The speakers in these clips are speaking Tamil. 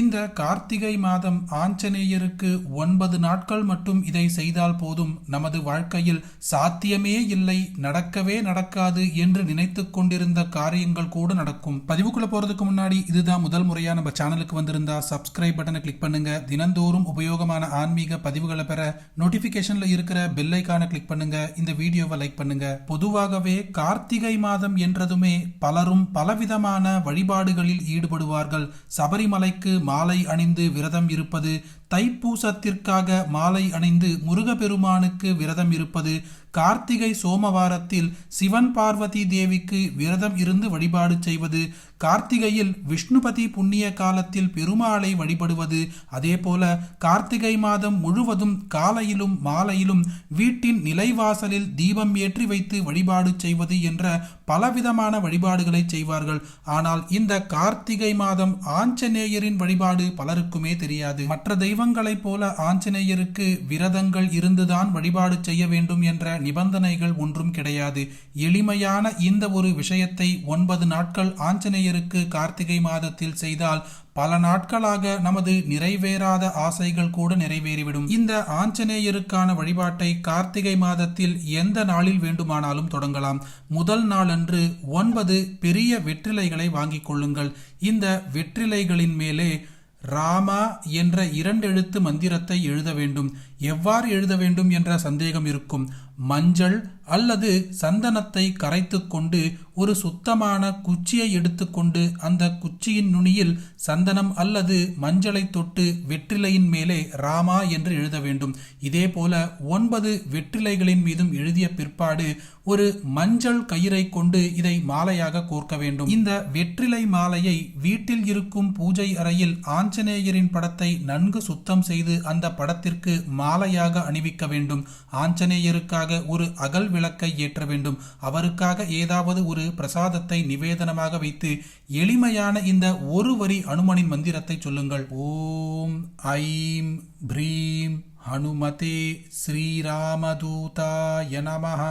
இந்த கார்த்திகை மாதம் ஆஞ்சநேயருக்கு ஒன்பது நாட்கள் மட்டும் இதை செய்தால் போதும். நமது வாழ்க்கையில் சாத்தியமே இல்லை நடக்கவே நடக்காது என்று நினைத்து கொண்டிருந்த காரியங்கள் கூட நடக்கும். பதிவுக்குள்ள போறதுக்கு முன்னாடி இதுதான் முதல் முறையா நம்ம சேனலுக்கு வந்திருந்தா சப்ஸ்கிரைப் பட்டனை கிளிக் பண்ணுங்க. தினந்தோறும் உபயோகமான ஆன்மீக பதிவுகளை பெற நோட்டிபிகேஷன்ல இருக்கிற பெல் ஐக்கானை கிளிக் பண்ணுங்க. இந்த வீடியோவை லைக் பண்ணுங்க. பொதுவாகவே கார்த்திகை மாதம் என்றதுமே பலரும் பலவிதமான வழிபாடுகளில் ஈடுபடுவார்கள். சபரிமலைக்கு மாலை அணிந்து விரதம் இருப்பது தைப்பூசத்திற்காக மாலை அணிந்து முருகப்பெருமானுக்கு விரதம் இருப்பது கார்த்திகை சோமவாரத்தில் சிவன் பார்வதி தேவிக்கு விரதம் இருந்து வழிபாடு செய்வது கார்த்திகையில் விஷ்ணுபதி புண்ணிய காலத்தில் பெருமாளை வழிபடுவது அதேபோல கார்த்திகை மாதம் முழுவதும் காலையிலும் மாலையிலும் வீட்டின் நிலைவாசலில் தீபம் ஏற்றி வைத்து வழிபாடு செய்வது என்ற பலவிதமான வழிபாடுகளை செய்வார்கள். ஆனால் இந்த கார்த்திகை மாதம் ஆஞ்சநேயரின் வழிபாடு பலருக்குமே தெரியாது. மற்ற தெய்வம் தெய்வங்களைப் போல ஆஞ்சநேயருக்கு விரதங்கள் இருந்துதான் வழிபாடு செய்ய வேண்டும் என்ற நிபந்தனைகள் ஒன்றும் கிடையாது. எளிமையான இந்த ஒரு விஷயத்தை ஒன்பது நாட்கள் ஆஞ்சநேயருக்கு கார்த்திகை மாதத்தில் செய்தால் பல நாட்களாக நமது நிறைவேறாத ஆசைகள் கூட நிறைவேறிவிடும். இந்த ஆஞ்சநேயருக்கான வழிபாட்டை கார்த்திகை மாதத்தில் எந்த நாளில் வேண்டுமானாலும் தொடங்கலாம். முதல் நாளன்று ஒன்பது பெரிய வெற்றிலைகளை வாங்கிக் கொள்ளுங்கள். இந்த வெற்றிலைகளின் மேலே ராமா என்ற இரண்டெழுத்து மந்திரத்தை எழுத வேண்டும். எவ்வாறு எழுத வேண்டும் என்ற சந்தேகம் இருக்கும். மஞ்சள் அல்லது சந்தனத்தை கரைத்து கொண்டு ஒரு சுத்தமான குச்சியை எடுத்துக்கொண்டு அந்த குச்சியின் நுனியில் சந்தனம் அல்லது மஞ்சளை தொட்டு வெற்றிலையின் மேலே ராமா என்று எழுத வேண்டும். இதே போல ஒன்பது வெற்றிலைகளின் மீதும் எழுதிய பிற்பாடு ஒரு மஞ்சள் கயிறை கொண்டு இதை மாலையாக கோர்க்க வேண்டும். இந்த வெற்றிலை மாலையை வீட்டில் இருக்கும் பூஜை அறையில் ஆஞ்சநேயரின் படத்தை நன்கு சுத்தம் செய்து அந்த படத்திற்கு மாலையாக அணிவிக்க வேண்டும். ஆஞ்சநேயருக்காக ஒரு அகல் விளக்கை ஏற்ற வேண்டும். அவருக்காக ஏதாவது ஒரு பிரசாதத்தை நிவேதனமாக வைத்து எளிமையான இந்த ஒரு வரி அனுமனின் மந்திரத்தை சொல்லுங்கள். ஓம் ஐம் ப்ரீம் ஹனுமதே ஸ்ரீராமதூதாய நமஹ.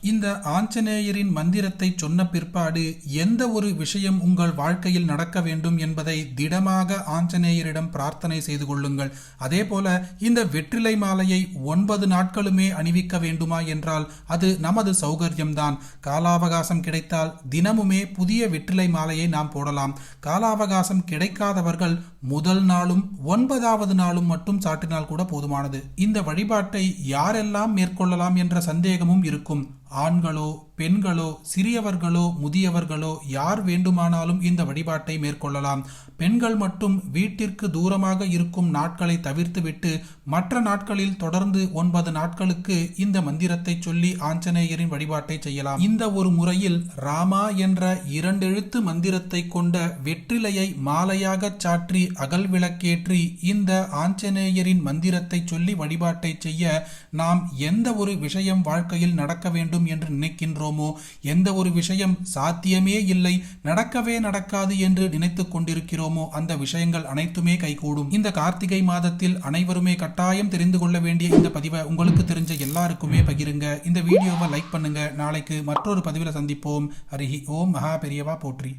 இந்த ஆஞ்சநேயரின் மந்திரத்தை சொன்ன பிற்பாடு எந்த ஒரு விஷயம் உங்கள் வாழ்க்கையில் நடக்க வேண்டும் என்பதை திடமாக ஆஞ்சநேயரிடம் பிரார்த்தனை செய்து கொள்ளுங்கள். அதே போல இந்த வெற்றிலை மாலையை ஒன்பது நாட்களுமே அணிவிக்க வேண்டுமா என்றால் அது நமது சௌகரியம்தான். காலாவகாசம் கிடைத்தால் தினமுமே புதிய வெற்றிலை மாலையை நாம் போடலாம். காலாவகாசம் கிடைக்காதவர்கள் முதல் நாளும் ஒன்பதாவது நாளும் மட்டும் சாட்டினால் கூட முக்கியமானது இந்த வழிபாட்டை யாரெல்லாம் மேற்கொள்ளலாம் என்ற சந்தேகமும் இருக்கும். ஆண்களோ பெண்களோ சிறியவர்களோ முதியவர்களோ யார் வேண்டுமானாலும் இந்த வழிபாட்டை மேற்கொள்ளலாம். பெண்கள் மட்டும் வீட்டிற்கு தூரமாக இருக்கும் நாட்களை தவிர்த்துவிட்டு மற்ற நாட்களில் தொடர்ந்து ஒன்பது நாட்களுக்கு இந்த மந்திரத்தை சொல்லி ஆஞ்சநேயரின் வழிபாட்டை செய்யலாம். இந்த ஒரு முறையில் ராமா என்ற இரண்டெழுத்து மந்திரத்தை கொண்ட வெற்றிலையை மாலையாக சாற்றி அகல் விளக்கேற்றி இந்த ஆஞ்சநேயரின் மந்திரத்தை சொல்லி வழிபாட்டை செய்ய நாம் எந்த ஒரு விஷயம் வாழ்க்கையில் நடக்க வேண்டும் என்று நினைக்கின்றோமோ? எந்த ஒரு விஷயம் சாத்தியமே இல்லை நடக்கவே நடக்காது என்று நினைத்து கொண்டிருக்கிறோமோ? அந்த விஷயங்கள் அனைத்துமே கைகூடும். இந்த கார்த்திகை மாதத்தில் அனைவருமே கட்டாயம் தெரிந்து கொள்ள வேண்டிய இந்த பதிவை உங்களுக்கு தெரிஞ்ச எல்லாருக்குமே பகிருங்க. இந்த வீடியோவை லைக் பண்ணுங்க. நாளைக்கு மற்றொரு பதிவில் சந்திப்போம். அருகி ஓம் மகா பெரியவா போற்றி.